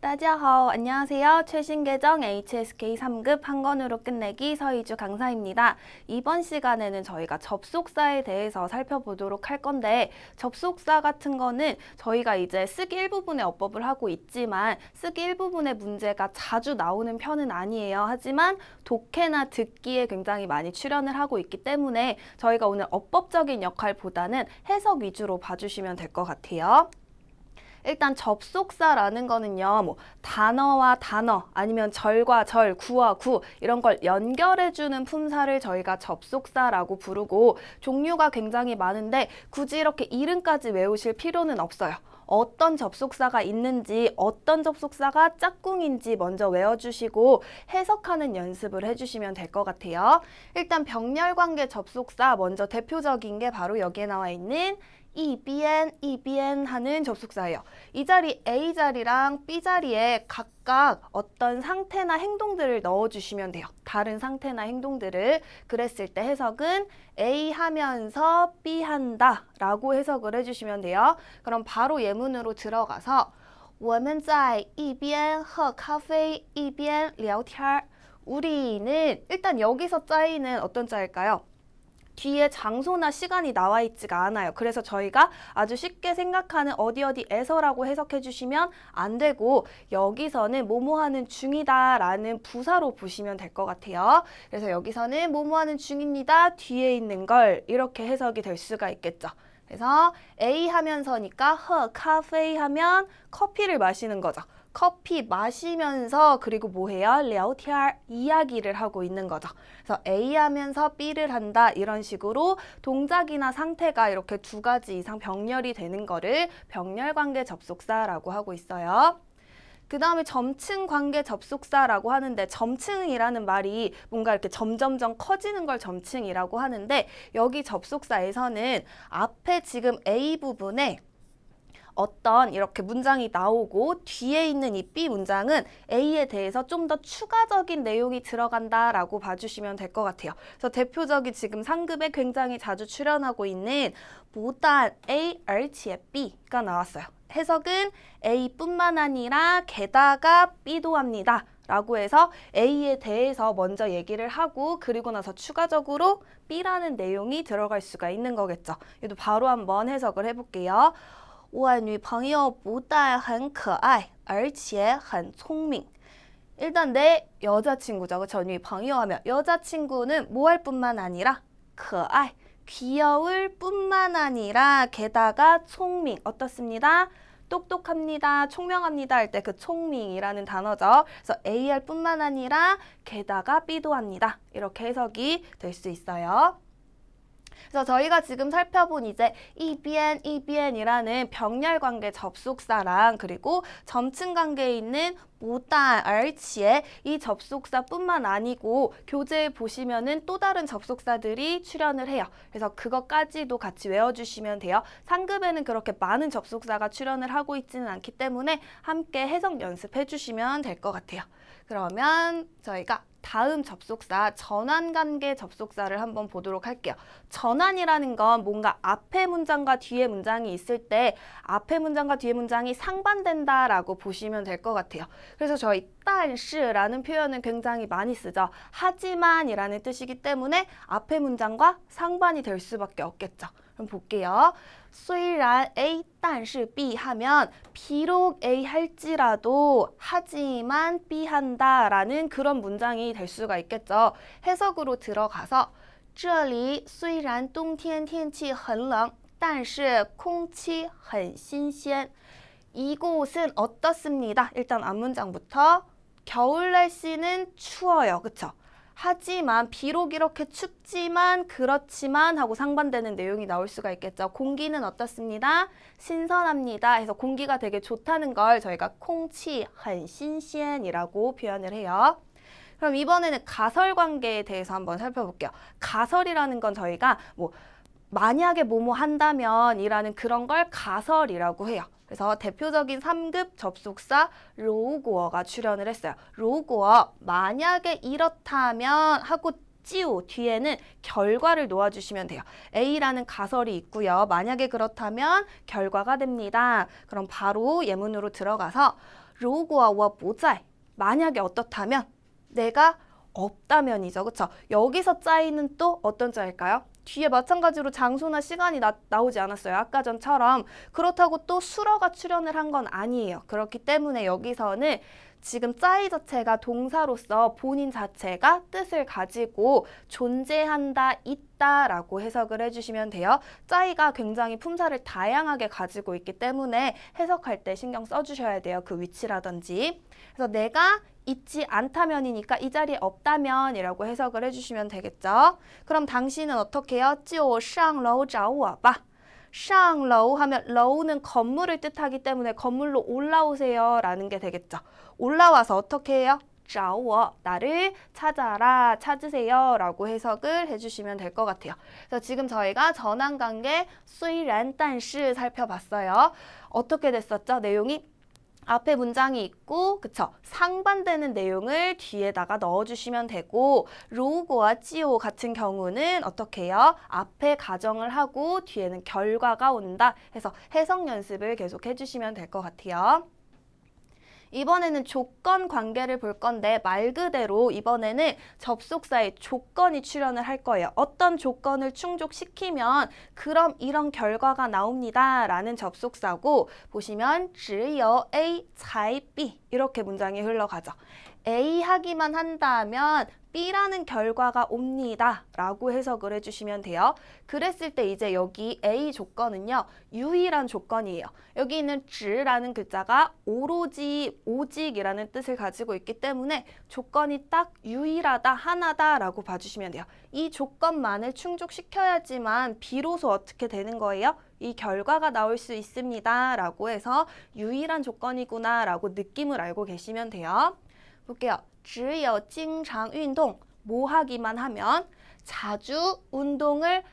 따지하오 안녕하세요. 최신 계정 HSK 3급 한 권으로 끝내기 서희주 강사입니다. 이번 시간에는 저희가 접속사에 대해서 살펴보도록 할 건데 접속사 같은 거는 저희가 이제 쓰기 일부분의 어법을 하고 있지만 쓰기 일부분의 문제가 자주 나오는 편은 아니에요. 하지만 독해나 듣기에 굉장히 많이 출연을 하고 있기 때문에 저희가 오늘 어법적인 역할보다는 해석 위주로 봐주시면 될 것 같아요. 일단 접속사라는 거는요, 뭐 단어와 단어 아니면 절과 절, 구와 구 이런 걸 연결해주는 품사를 저희가 접속사라고 부르고 종류가 굉장히 많은데 굳이 이렇게 이름까지 외우실 필요는 없어요. 어떤 접속사가 있는지 어떤 접속사가 짝꿍인지 먼저 외워주시고 해석하는 연습을 해주시면 될 것 같아요. 일단 병렬 관계 접속사 먼저 대표적인 게 바로 여기에 나와 있는 이비엔, 이비엔 하는 접속사예요. 이 자리 A 자리랑 B 자리에 각각 어떤 상태나 행동들을 넣어주시면 돼요. 다른 상태나 행동들을 그랬을 때 해석은 A 하면서 B 한다 라고 해석을 해주시면 돼요. 그럼 바로 예문으로 들어가서 我们在一边喝咖啡一边聊天儿 우리는 일단 여기서 짜이는 어떤 짜일까요? 뒤에 장소나 시간이 나와 있지가 않아요. 그래서 저희가 아주 쉽게 생각하는 어디 어디에서라고 해석해 주시면 안 되고 여기서는 뭐뭐 하는 중이다 라는 부사로 보시면 될 것 같아요. 그래서 여기서는 뭐뭐 하는 중입니다. 뒤에 있는 걸 이렇게 해석이 될 수가 있겠죠. 그래서 A 하면서니까 허 카페 하면 커피를 마시는 거죠. 커피 마시면서 그리고 뭐 해요? 聊天 이야기를 하고 있는 거죠. 그래서 A 하면서 B를 한다 이런 식으로 동작이나 상태가 이렇게 두 가지 이상 병렬이 되는 거를 병렬 관계 접속사라고 하고 있어요. 그 다음에 점층 관계 접속사라고 하는데 점층이라는 말이 뭔가 이렇게 점점점 커지는 걸 점층이라고 하는데 여기 접속사에서는 앞에 지금 A 부분에 어떤 이렇게 문장이 나오고 뒤에 있는 이 B 문장은 A에 대해서 좀 더 추가적인 내용이 들어간다라고 봐주시면 될 것 같아요. 그래서 대표적인 지금 상급에 굉장히 자주 출연하고 있는 보단 A, 而且 B가 나왔어요. 해석은 A뿐만 아니라 게다가 B도 합니다. 라고 해서 A에 대해서 먼저 얘기를 하고 그리고 나서 추가적으로 B라는 내용이 들어갈 수가 있는 거겠죠. 이도 바로 한번 해석을 해볼게요. 我女朋友不但很可爱，而且很聪明。 일단 내 여자친구죠. 그쵸? 女朋友 하면 여자친구는 뭐 할 뿐만 아니라 可爱, 귀여울 뿐만 아니라 게다가聪明 어떻습니다? 똑똑합니다, 총명합니다 할 때 그 총명이라는 단어죠. 그래서 A 할 뿐만 아니라 게다가 B도 합니다. 이렇게 해석이 될 수 있어요. 그래서 저희가 지금 살펴본 이제 이비엔, 이비엔이라는 병렬 관계 접속사랑 그리고 점층 관계에 있는 보단, 얼치의 이 접속사뿐만 아니고 교재에 보시면은 또 다른 접속사들이 출연을 해요. 그래서 그것까지도 같이 외워주시면 돼요. 상급에는 그렇게 많은 접속사가 출연을 하고 있지는 않기 때문에 함께 해석 연습해 주시면 될 것 같아요. 그러면 저희가 다음 접속사 전환 관계 접속사를 한번 보도록 할게요. 전환이라는 건 뭔가 앞에 문장과 뒤에 문장이 있을 때 앞에 문장과 뒤에 문장이 상반된다라고 보시면 될 것 같아요. 그래서 저희 但是라는 표현은 굉장히 많이 쓰죠. 하지만이라는 뜻이기 때문에 앞에 문장과 상반이 될 수밖에 없겠죠. 그럼 볼게요. 虽然 A 但是 B 하면 비록 A 할지라도 하지만 B 한다라는 그런 문장이 될 수가 있겠죠. 해석으로 들어가서 这里虽然冬天天气很冷但是空气很新鲜 이곳은 어떻습니다. 일단 앞문장부터 겨울 날씨는 추워요. 그쵸? 하지만 비록 이렇게 춥지만 그렇지만 하고 상반되는 내용이 나올 수가 있겠죠. 공기는 어떻습니다? 신선합니다. 해서 공기가 되게 좋다는 걸 저희가 콩치 한신시엔이라고 표현을 해요. 그럼 이번에는 가설 관계에 대해서 한번 살펴볼게요. 가설이라는 건 저희가 뭐 만약에 뭐뭐 한다면이라는 그런 걸 가설이라고 해요. 그래서 대표적인 3급 접속사 로우고어가 출연을 했어요. 로우고어 만약에 이렇다면 하고 찌우 뒤에는 결과를 놓아주시면 돼요. A라는 가설이 있고요. 만약에 그렇다면 결과가 됩니다. 그럼 바로 예문으로 들어가서 로고어와 모자이 만약에 어떻다면 내가 없다면이죠. 그렇죠? 여기서 짜이는 또 어떤 짜일까요? 뒤에 마찬가지로 장소나 시간이 나, 나오지 않았어요. 아까 전처럼. 그렇다고 또 수러가 출연을 한 건 아니에요. 그렇기 때문에 여기서는 지금 짜이 자체가 동사로서 본인 자체가 뜻을 가지고 존재한다, 있다라고 해석을 해주시면 돼요. 짜이가 굉장히 품사를 다양하게 가지고 있기 때문에 해석할 때 신경 써주셔야 돼요. 그 위치라든지. 그래서 내가 있지 않다면이니까 이 자리에 없다면이라고 해석을 해주시면 되겠죠. 그럼 당신은 어떻게 해요? 就上楼找我吧. 샹러우 하면 러우는 건물을 뜻하기 때문에 건물로 올라오세요 라는 게 되겠죠. 올라와서 어떻게 해요? 자워 나를 찾아라 찾으세요 라고 해석을 해주시면 될 것 같아요. 그래서 지금 저희가 전환관계 수이란 단시 살펴봤어요. 어떻게 됐었죠? 내용이 앞에 문장이 있고 그쵸 상반되는 내용을 뒤에다가 넣어주시면 되고 로고와 찌오 같은 경우는 어떻게 해요? 앞에 가정을 하고 뒤에는 결과가 온다 해서 해석 연습을 계속 해주시면 될 것 같아요. 이번에는 조건 관계를 볼 건데 말 그대로 이번에는 접속사에 조건이 출연을 할 거예요. 어떤 조건을 충족시키면 그럼 이런 결과가 나옵니다. 라는 접속사고 보시면 只有 A 才 B 이렇게 문장이 흘러가죠. A 하기만 한다면 B라는 결과가 옵니다. 라고 해석을 해주시면 돼요. 그랬을 때 이제 여기 A 조건은요. 유일한 조건이에요. 여기 있는 只라는 글자가 오로지, 오직이라는 뜻을 가지고 있기 때문에 조건이 딱 유일하다, 하나다 라고 봐주시면 돼요. 이 조건만을 충족시켜야지만 비로소 어떻게 되는 거예요? 이 결과가 나올 수 있습니다. 라고 해서 유일한 조건이구나 라고 느낌을 알고 계시면 돼요. 볼게요. 只有经常运动, 뭐 하기만 하면 자주 운동을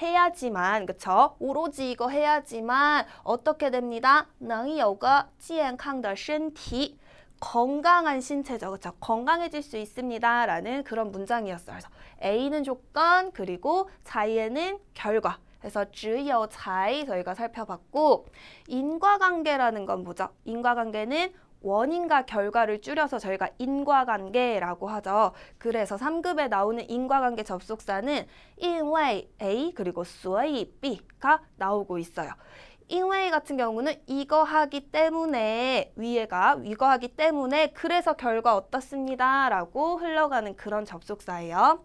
해야지만 그쵸? 오로지 이거 해야지만 어떻게 됩니다? 能有个健康的身体 건강한 신체죠. 그쵸? 건강해질 수 있습니다. 라는 그런 문장이었어요. 그래서 A는 조건 그리고 자이에는 결과 그래서 只有才 저희가 살펴봤고 인과관계라는 건 뭐죠? 인과관계는 원인과 결과를 줄여서 저희가 인과관계라고 하죠. 그래서 3급에 나오는 인과관계 접속사는 因为 A 그리고 所以 B가 나오고 있어요. 因为 같은 경우는 이거 하기 때문에 위에가 이거 하기 때문에 그래서 결과 어떻습니다. 라고 흘러가는 그런 접속사예요.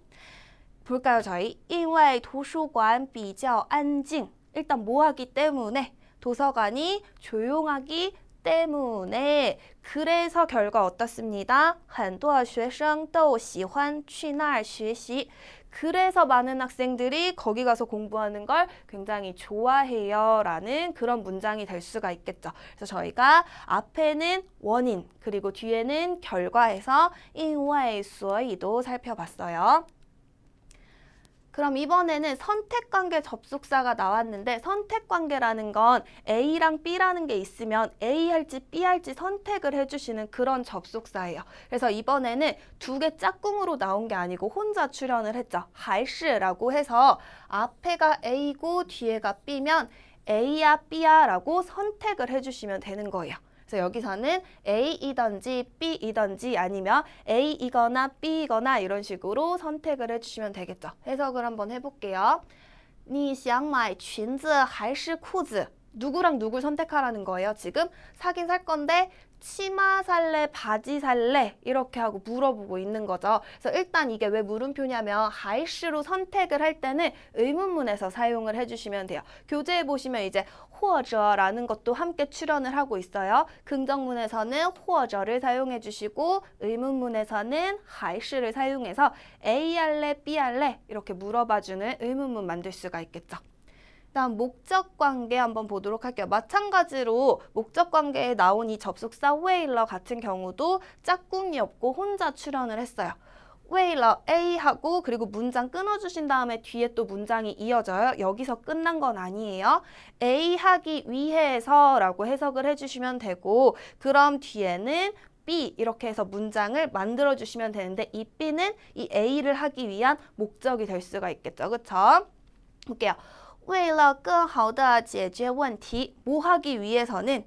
볼까요, 저희? 因为图书馆比较安静. 일단 뭐 하기 때문에 도서관이 조용하기 때문에 그래서 결과 어떻습니다? 很多学生都喜欢去那儿学习. 그래서 많은 학생들이 거기 가서 공부하는 걸 굉장히 좋아해요. 라는 그런 문장이 될 수가 있겠죠. 그래서 저희가 앞에는 원인, 그리고 뒤에는 결과에서 因为所以도 살펴봤어요. 그럼 이번에는 선택관계 접속사가 나왔는데 선택관계라는 건 A랑 B라는 게 있으면 A 할지 B 할지 선택을 해주시는 그런 접속사예요. 그래서 이번에는 두 개 짝꿍으로 나온 게 아니고 혼자 출연을 했죠. 还是라고 해서 앞에가 A고 뒤에가 B면 A야 B야 라고 선택을 해주시면 되는 거예요. 그래서 여기서는 A이든지 B이든지 아니면 A이거나 B이거나 이런 식으로 선택을 해주시면 되겠죠. 해석을 한번 해볼게요. 你想买裙子还是裤子? 누구랑 누굴 선택하라는 거예요. 지금 사긴 살 건데 치마 살래, 바지 살래 이렇게 하고 물어보고 있는 거죠. 그래서 일단 이게 왜 물음표냐면 하이시로 선택을 할 때는 의문문에서 사용을 해주시면 돼요. 교재에 보시면 이제 호어저라는 것도 함께 출연을 하고 있어요. 긍정문에서는 호어저를 사용해 주시고 의문문에서는 하이시를 사용해서 A 할래, B 할래 이렇게 물어봐주는 의문문 만들 수가 있겠죠. 다음 목적 관계 한번 보도록 할게요. 마찬가지로 목적 관계에 나온 이 접속사 웨일러 같은 경우도 짝꿍이 없고 혼자 출연을 했어요. 웨일러 A 하고 그리고 문장 끊어주신 다음에 뒤에 또 문장이 이어져요. 여기서 끝난 건 아니에요. A 하기 위해서 라고 해석을 해주시면 되고 그럼 뒤에는 B 이렇게 해서 문장을 만들어 주시면 되는데 이 B는 이 A를 하기 위한 목적이 될 수가 있겠죠. 그쵸? 볼게요. 为了更好的解决问题, 뭐 하기 위해서는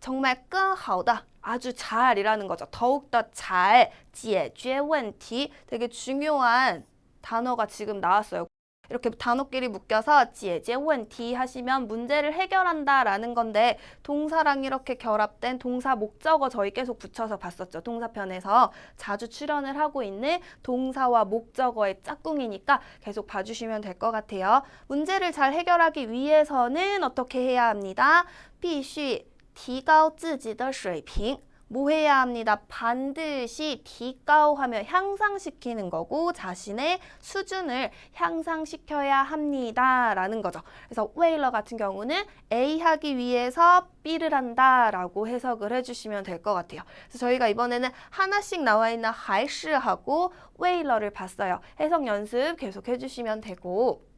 정말 更好的 아주 잘이라는 거죠. 더욱더 잘 解决问题 되게 중요한 단어가 지금 나왔어요. 이렇게 단어끼리 묶여서 解决问题 하시면 문제를 해결한다라는 건데 동사랑 이렇게 결합된 동사 목적어 저희 계속 붙여서 봤었죠. 동사편에서 자주 출연을 하고 있는 동사와 목적어의 짝꿍이니까 계속 봐주시면 될 것 같아요. 문제를 잘 해결하기 위해서는 어떻게 해야 합니다. 必须提高自己的水平. 뭐 해야 합니다. 반드시 디가오하면 향상시키는 거고 자신의 수준을 향상시켜야 합니다라는 거죠. 그래서 웨일러 같은 경우는 A 하기 위해서 B를 한다라고 해석을 해주시면 될 것 같아요. 그래서 저희가 이번에는 하나씩 나와 있는 하이시하고 웨일러를 봤어요. 해석 연습 계속 해주시면 되고.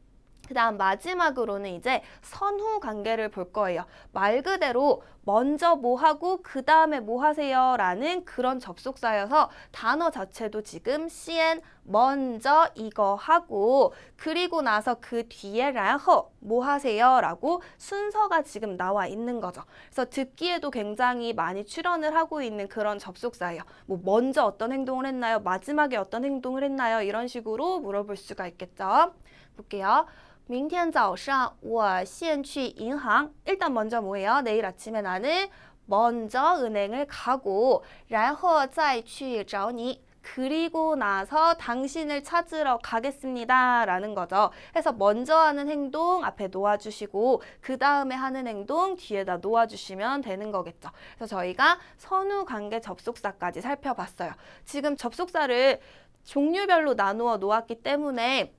그 다음 마지막으로는 이제 선후 관계를 볼 거예요. 말 그대로 먼저 뭐 하고 그 다음에 뭐 하세요 라는 그런 접속사여서 단어 자체도 지금 cn 먼저 이거 하고 그리고 나서 그 뒤에 然后뭐 하세요 라고 순서가 지금 나와 있는 거죠. 그래서 듣기에도 굉장히 많이 출연을 하고 있는 그런 접속사예요. 뭐 먼저 어떤 행동을 했나요? 마지막에 어떤 행동을 했나요? 이런 식으로 물어볼 수가 있겠죠. 볼게요. 明天早上我先去银行. 일단 먼저 뭐예요? 내일 아침에 나는 먼저 은행을 가고 然后再去找你. 그리고 나서 당신을 찾으러 가겠습니다. 라는 거죠. 해서 먼저 하는 행동 앞에 놓아주시고 그 다음에 하는 행동 뒤에다 놓아주시면 되는 거겠죠. 그래서 저희가 선후 관계 접속사까지 살펴봤어요. 지금 접속사를 종류별로 나누어 놓았기 때문에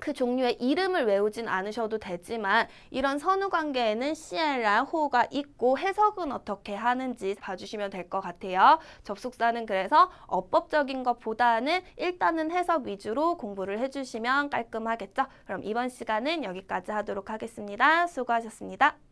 그 종류의 이름을 외우진 않으셔도 되지만 이런 선후 관계에는 시엔란 호가 있고 해석은 어떻게 하는지 봐주시면 될 것 같아요. 접속사는 그래서 어법적인 것보다는 일단은 해석 위주로 공부를 해주시면 깔끔하겠죠. 그럼 이번 시간은 여기까지 하도록 하겠습니다. 수고하셨습니다.